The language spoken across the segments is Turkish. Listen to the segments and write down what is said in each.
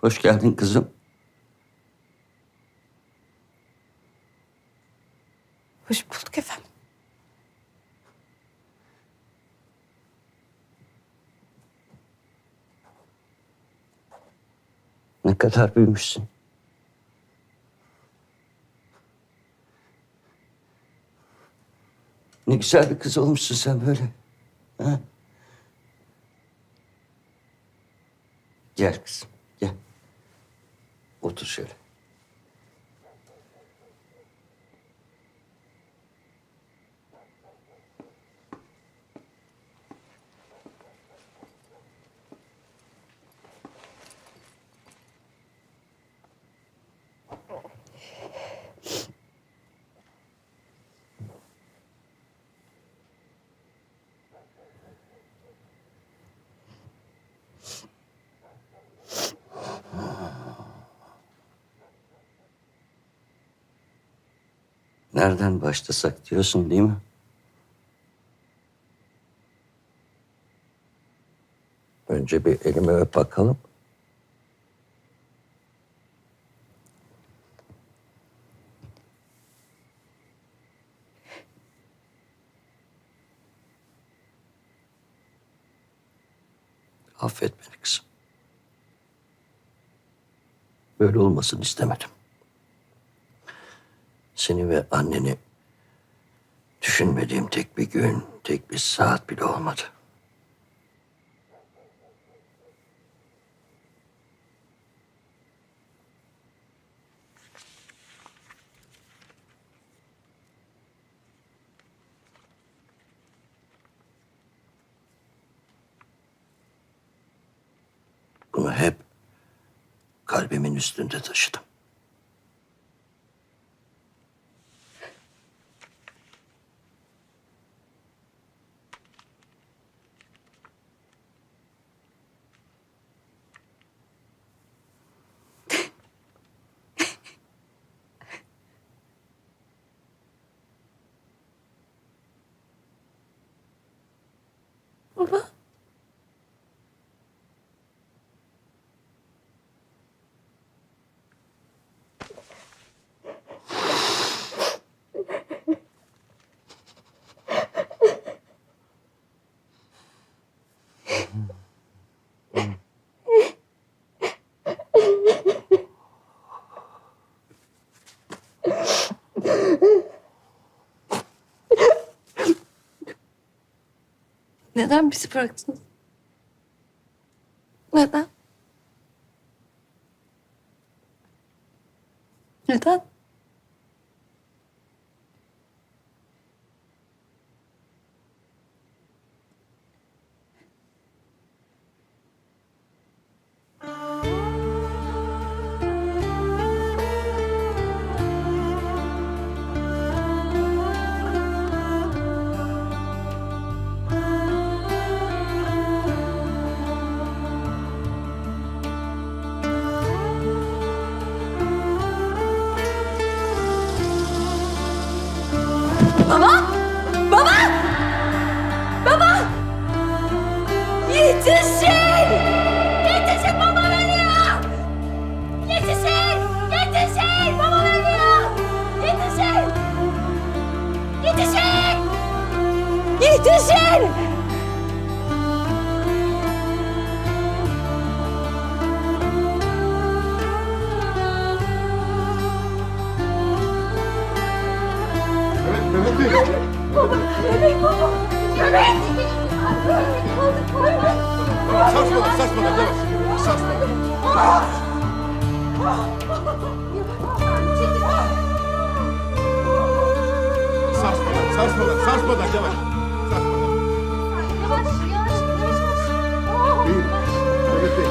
Hoş geldin kızım. Hoş bulduk efendim. Ne kadar büyümüşsün. Ne güzel bir kız olmuşsun sen böyle. Ha? Gel kızım. Otur şöyle. Nereden başlasak diyorsun değil mi? Önce bir elimi öp bakalım. Affet beni kızım. Böyle olmasını istemedim. Seni ve anneni düşünmediğim tek bir gün, tek bir saat bile olmadı. Bunu hep kalbimin üstünde taşıdım. Baba. Neden bizi bıraktınız? Neden? Neden? Baba! Baba! Baba! Yetişin! Yetişin baba ölüyor! Yetişin! Yetişin! Baba ölüyor! Yetişin! Yetişin! Yetişin! Sarsmadan, sarsmadan yavaş. Sarsmadan. Sarsmadan, sarsmadan, sarsmadan yavaş. Sarsmadan. İyi. Evet, iyi.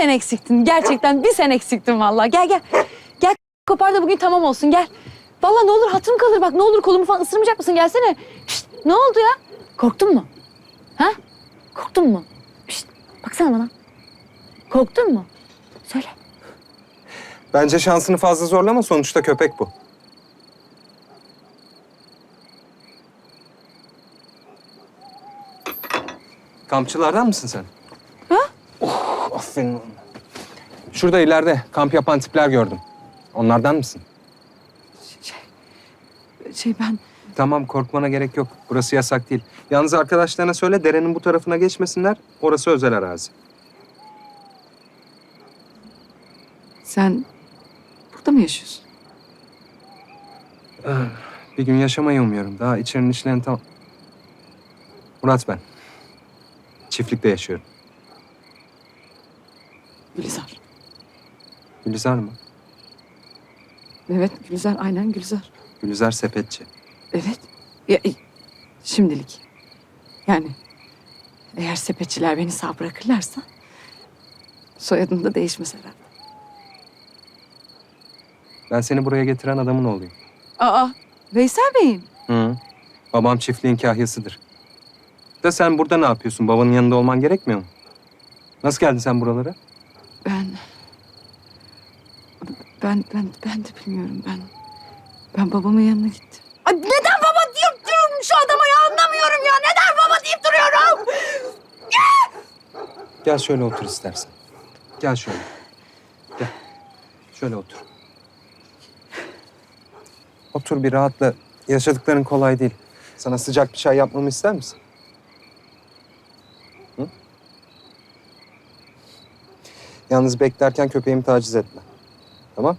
sen eksiktin. Gerçekten bir sen eksiktin vallahi. Gel gel. Gel kopar da bugün tamam olsun gel. Vallahi ne olur hatırım kalır bak ne olur kolumu falan ısırmayacak mısın gelsene. Şişt, ne oldu ya? Korktun mu? Ha? Korktun mu? Şişt, baksana bana. Korktun mu? Söyle. Bence şansını fazla zorlama sonuçta köpek bu. Kampçılardan mısın sen? Aferin oğlum. Şurada ileride kamp yapan tipler gördüm. Onlardan mısın? Şey ben Tamam korkmana gerek yok. Burası yasak değil. Yalnız arkadaşlarına söyle derenin bu tarafına geçmesinler. Orası özel arazi. sen burada mı yaşıyorsun? Bir gün yaşamayı umuyorum. Daha içerinin işlerini tam... Murat ben. Çiftlikte yaşıyorum. Gülizar. Gülizar mı? Evet Gülizar aynen Gülizar. Gülizar sepetçi. Evet. Ya, e, şimdilik. Yani eğer sepetçiler beni sağ bırakırlarsa soyadım da değişmez herhalde. Ben seni buraya getiren adamın oğluyum. Aa Veysel Bey'in. Hı. Babam çiftliğin kahyasıdır. Da sen burada ne yapıyorsun? Babanın yanında olman gerekmiyor mu? Nasıl geldin sen buralara? Ben ben ben ben de bilmiyorum ben. Ben babamın yanına gittim. Ay neden baba deyip duruyorum şu adama ya anlamıyorum ya. Neden baba deyip duruyorum? Gel şöyle otur istersen. Gel şöyle. Gel. Şöyle otur. Otur bir rahatla. Yaşadıkların kolay değil. Sana sıcak bir çay yapmamı ister misin? Hı? Yalnız beklerken köpeğimi taciz etme. Tamam?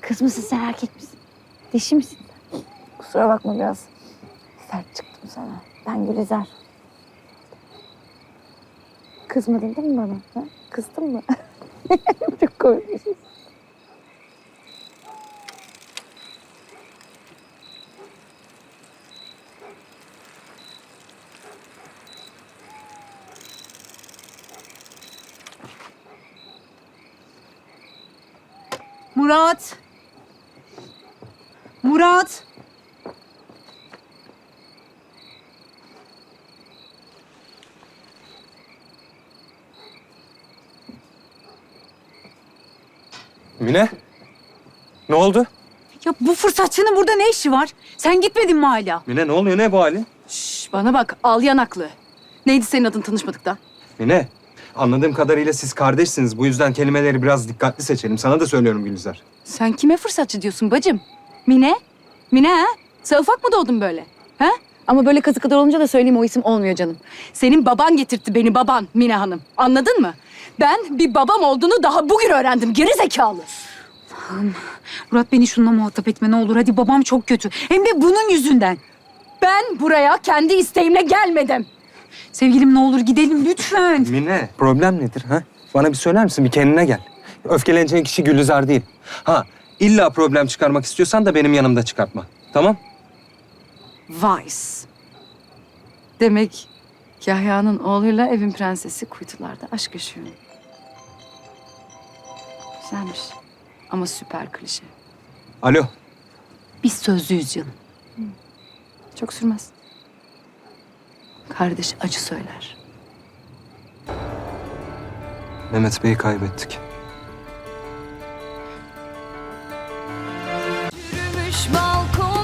Kız mısın sen erkek misin? Dişi misin? Kusura bakma biraz sert çıktım sana. Ben Gülizar. Kızmadın değil mi bana? Ha? Kızdın mı? Çok korkmuşsun. Murat. Murat. Mine? Ne oldu? Ya bu fırsatçının burada ne işi var? Sen gitmedin mi hala? Mine ne oluyor? Ne bu hali? Şş, bana bak al yanaklı. Neydi senin adın tanışmadık da? Mine, anladığım kadarıyla siz kardeşsiniz. Bu yüzden kelimeleri biraz dikkatli seçelim. Sana da söylüyorum Gülizar. Sen kime fırsatçı diyorsun bacım? Mine? Mine ha? Sen ufak mı doğdun böyle? Ha? Ama böyle kazı kadar olunca da söyleyeyim o isim olmuyor canım. Senin baban getirtti beni baban Mine Hanım. Anladın mı? Ben bir babam olduğunu daha bugün öğrendim. Geri zekalı. Murat beni şununla muhatap etme ne olur. Hadi babam çok kötü. Hem de bunun yüzünden. Ben buraya kendi isteğimle gelmedim. Sevgilim ne olur gidelim lütfen. Mine, problem nedir ha? Bana bir söyler misin? Bir kendine gel. Öfkeleneceğin kişi Gülizar değil. Ha, illa problem çıkarmak istiyorsan da benim yanımda çıkartma. Tamam? Vice. Demek Yahya'nın oğluyla evin prensesi kuytularda aşk yaşıyor. Güzelmiş. Ama süper klişe. Alo. Biz sözlüyüz canım. Çok sürmez kardeş acı söyler. Mehmet Bey'i kaybettik. Yürümüş balkon